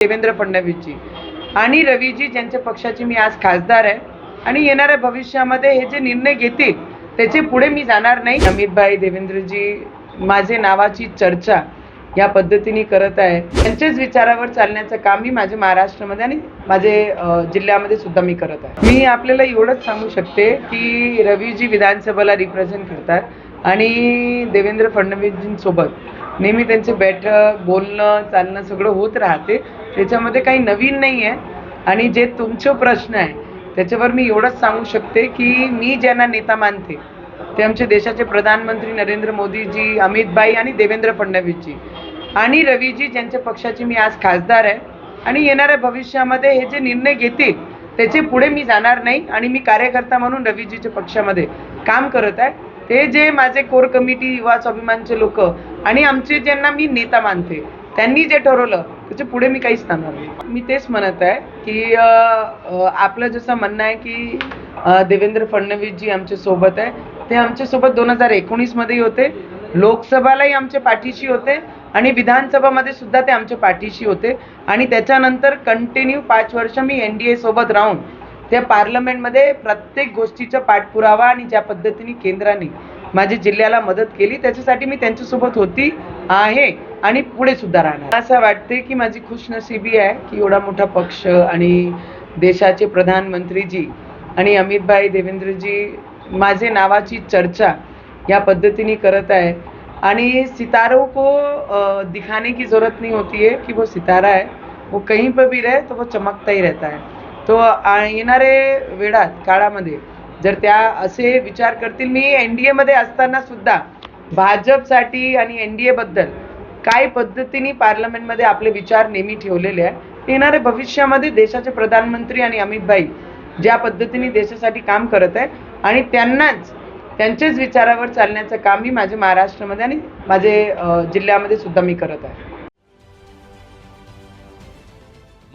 देवेंद्र फडणवीसजी. आणि रवीजी ज्यांच्या पक्षाची मी आज खासदार आहे. आणि येणाऱ्या भविष्यामध्ये हे जे निर्णय घेतील त्याचे पुढे मी जाणार नाही. अमितभाई देवेंद्रजी माझे नावाची चर्चा या पद्धतीने करत आहे. त्यांच्याच विचारावर चालण्याचं काम मी माझ्या महाराष्ट्रामध्ये आणि माझे जिल्ह्यामध्ये सुद्धा मी करत आहे. मी आपल्याला एवढंच सांगू शकते की रवीजी विधानसभेला रिप्रेझेंट करतात. आणि देवेंद्र फडणवीसजींसोबत नेहमी त्यांचे बैठक बोलणं चालणं सगळं होत राहते. त्याच्यामध्ये काही नवीन नाही आहे. आणि जे तुमचे प्रश्न आहे त्याच्यावर मी एवढंच सांगू शकते की मी ज्यांना नेता मानते ते आमचे देशाचे प्रधानमंत्री नरेंद्र मोदीजी अमितभाई आणि देवेंद्र फडणवीसजी. आणि रवीजी ज्यांच्या पक्षाची मी आज खासदार आहे. आणि येणाऱ्या भविष्यामध्ये हे जे निर्णय घेतील त्याचे पुढे मी जाणार नाही. आणि मी कार्यकर्ता म्हणून रवीजीच्या पक्षामध्ये काम करत आहे. ते जे माझे कोर कमिटी युवा स्वाभिमानचे लोक आणि आमचे ज्यांना मी नेता मानते त्यांनी जे ठरवलं त्याच्या पुढे मी काहीच सांगणार नाही. मी तेच म्हणत आहे की आपलं जसं म्हणणं आहे की देवेंद्र फडणवीस जी आमच्यासोबत आहे. ते आमच्यासोबत दोन हजार एकोणीसमध्ये होते. लोकसभालाही आमच्या पाठीशी होते आणि विधानसभामध्ये सुद्धा ते आमच्या पाठीशी होते. आणि त्याच्यानंतर कंटिन्यू पाच वर्ष मी एन डी ए सोबत राहून त्या पार्लमेंटमध्ये प्रत्येक गोष्टीचा पाठपुरावा आणि ज्या पद्धतीने केंद्राने माझ्या जिल्ह्याला मदत केली त्याच्यासाठी मी त्यांच्यासोबत होती आहे आणि पुढे सुद्धा राहणार. असं वाटते की माझी खुशनशिबी आहे की एवढा मोठा पक्ष आणि देशाचे प्रधानमंत्रीजी आणि अमितभाई देवेंद्रजी माझे नावाची चर्चा या पद्धतीने करत आहे. आणि सितारों को दिखाने की जरूरत नहीं होती है कि वो सितारा है. वो कहीं पर भी रहे तो वो चमकता ही रहता है. तो येणारे वेळात काळामध्ये जर त्या असे विचार करतील मी एन डी एमध्ये असताना सुद्धा भाजपसाठी आणि एन डी एबद्दल काय पद्धतीने पार्लमेंटमध्ये आपले विचार नेहमी ठेवलेले आहे येणाऱ्या भविष्यामध्ये देशाचे प्रधानमंत्री आणि अमितभाई ज्या पद्धतीने देशासाठी काम करत आहे आणि त्यांनाच त्यांच्याच विचारावर चालण्याचं काम मी माझ्या महाराष्ट्रामध्ये आणि माझे जिल्ह्यामध्ये सुद्धा मी करत आहे.